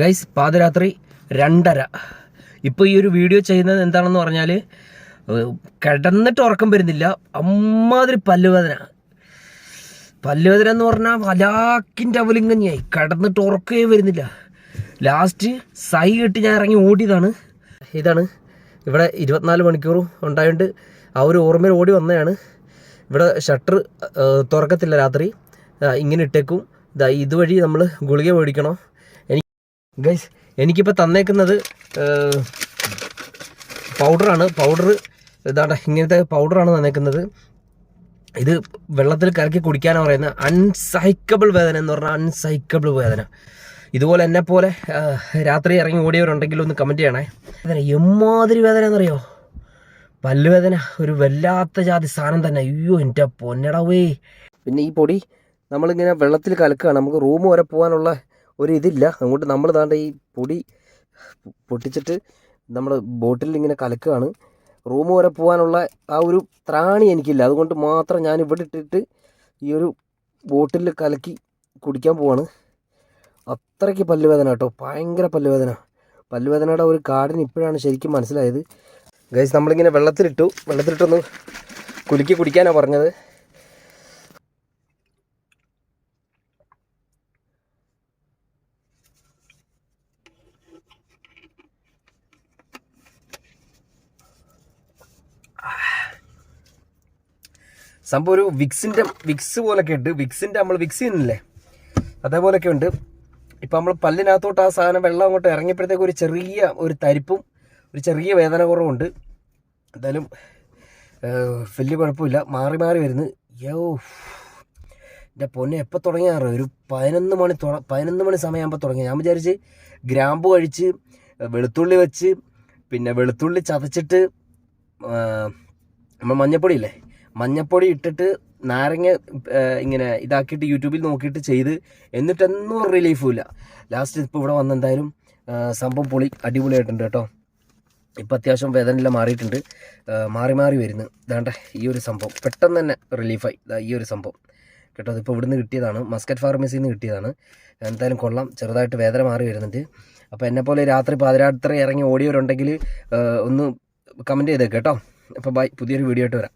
Guys പാതിരാത്രി രണ്ടര. ഇപ്പോൾ ഈ ഒരു വീഡിയോ ചെയ്യുന്നത് എന്താണെന്ന് പറഞ്ഞാൽ കിടന്നിട്ട് ഉറക്കം വരുന്നില്ല. അമ്മാതിരി പല്ലുവേദന. പല്ലുവേദന എന്ന് പറഞ്ഞാൽ വലാക്കിന്റെ അവലിങ്ങനെയായി കിടന്നിട്ട് ഉറക്കേ വരുന്നില്ല. ലാസ്റ്റ് സൈ കെട്ടി ഞാൻ ഇറങ്ങി ഓടിയതാണ്. ഇതാണ് ഇവിടെ ഇരുപത്തിനാല് മണിക്കൂറും ഉണ്ടായതുകൊണ്ട് ആ ഒരു ഓർമ്മയിൽ ഓടി വന്നതാണ് ഇവിടെ ഷട്ടർ തുറക്കത്തില്ല രാത്രി. ഇങ്ങനെ ഇട്ടേക്കും. ഇതാ ഇതുവഴി നമ്മൾ ഗുളിക മേടിക്കണോ? ഗൈസ് എനിക്കിപ്പോൾ തന്നേക്കുന്നത് പൗഡറാണ് പൗഡർ ഇതാണ്ട ഇങ്ങനത്തെ പൗഡറാണ് തന്നേക്കുന്നത്. ഇത് വെള്ളത്തിൽ കലക്കി കുടിക്കാനാണ് പറയുന്നത് അൺസൈക്കബിൾ വേദന എന്ന് പറഞ്ഞാൽ അൺസൈക്കബിൾ വേദന. ഇതുപോലെ എന്നെ പോലെ രാത്രി ഇറങ്ങി ഓടിയവരുണ്ടെങ്കിൽ ഒന്ന് കമന്റ് ചെയ്യണേ. വേദന എമ്മാതിരി വേദന എന്നറിയോ? പല്ലുവേദന ഒരു വല്ലാത്ത ജാതി സാധനം തന്നെ. അയ്യോ എന്റെ പൊന്നടവേ. പിന്നെ ഈ പൊടി നമ്മളിങ്ങനെ വെള്ളത്തിൽ കലക്കുകയാണ് നമുക്ക് റൂം വരെ പോകാനുള്ള ഒരു ഇതില്ല. അതുകൊണ്ട് നമ്മൾ താണ്ട ഈ പൊടി പൊട്ടിച്ചിട്ട് നമ്മൾ ബോട്ടിൽ ഇങ്ങനെ കലക്കുകയാണ് റൂം വരെ പോകാനുള്ള ആ ഒരു ത്രാണി എനിക്കില്ല. അതുകൊണ്ട് മാത്രം ഞാൻ ഇവിടെ ഇട്ടിട്ട് ഈ ഒരു ബോട്ടിൽ കലക്കി കുടിക്കാൻ പോവാണ്. അത്രയ്ക്ക് പല്ലുവേദന കേട്ടോ. ഭയങ്കര പല്ലുവേദന. പല്ലുവേദനയുടെ ഒരു കാടിന് ഇപ്പോഴാണ് ശരിക്കും മനസ്സിലായത്. ഗൈസ് നമ്മളിങ്ങനെ വെള്ളത്തിലിട്ടു. വെള്ളത്തിലിട്ടൊന്ന് കുലുക്കി കുടിക്കാനാണ് പറഞ്ഞത്. സംഭവം ഒരു വിക്സിന്റെ വിക്സ് പോലൊക്കെ ഉണ്ട്. വിക്സിന്റെ നമ്മൾ വിക്സ് ചെയ്യുന്നില്ലേ? അതേപോലൊക്കെ ഉണ്ട്. ഇപ്പം നമ്മൾ പല്ലിനകത്തോട്ട് ആ സാധനം വെള്ളം അങ്ങോട്ട് ഇറങ്ങിയപ്പോഴത്തേക്ക് ഒരു ചെറിയ ഒരു തരിപ്പും ഒരു ചെറിയ വേദന കുറവുണ്ട്. എന്തായാലും വലിയ കുഴപ്പമില്ല. മാറി മാറി വരുന്നു. യോ എന്റെ പൊന്നെ എപ്പോൾ തുടങ്ങിയാറ്? ഒരു പതിനൊന്ന് മണി തുട പതിനൊന്ന് മണി സമയമാകുമ്പോൾ തുടങ്ങി. ഞാൻ വിചാരിച്ച് ഗ്രാമ്പു കഴിച്ച് വെളുത്തുള്ളി വെച്ച് പിന്നെ വെളുത്തുള്ളി ചതച്ചിട്ട് നമ്മൾ മഞ്ഞപ്പൊടി ഇല്ലേ മഞ്ഞപ്പൊടി ഇട്ടിട്ട് നാരങ്ങ ഇങ്ങനെ ഇതാക്കിയിട്ട് യൂട്യൂബിൽ നോക്കിയിട്ട് ചെയ്ത് എന്നിട്ടൊന്നും റിലീഫും ഇല്ല ലാസ്റ്റ് ഇപ്പോൾ ഇവിടെ വന്ന് എന്തായാലും സംഭവം പൊളി അടിപൊളിയായിട്ടുണ്ട് കേട്ടോ. ഇപ്പം അത്യാവശ്യം വേദനയെല്ലാം മാറിയിട്ടുണ്ട്. മാറി മാറി വരുന്നു. ഇതാണ്ട ഈ ഒരു സംഭവം. പെട്ടെന്ന് തന്നെ റിലീഫായി. ഈ ഒരു സംഭവം. കേട്ടോ അതിപ്പോൾ ഇവിടുന്ന് കിട്ടിയതാണ്. മസ്കറ്റ് ഫാർമസിയിൽ നിന്ന് കിട്ടിയതാണ്. എന്തായാലും കൊള്ളാം. ചെറുതായിട്ട് വേദന മാറി വരുന്നുണ്ട്. അപ്പോൾ എന്നെപ്പോലെ രാത്രി പാതിരാത്രി ഇറങ്ങി ഓടിയവരുണ്ടെങ്കിൽ ഒന്ന് കമന്റ് ചെയ്തേക്ക് കേട്ടോ. അപ്പോൾ ബൈ പുതിയൊരു വീഡിയോ ആയിട്ട് വരാം.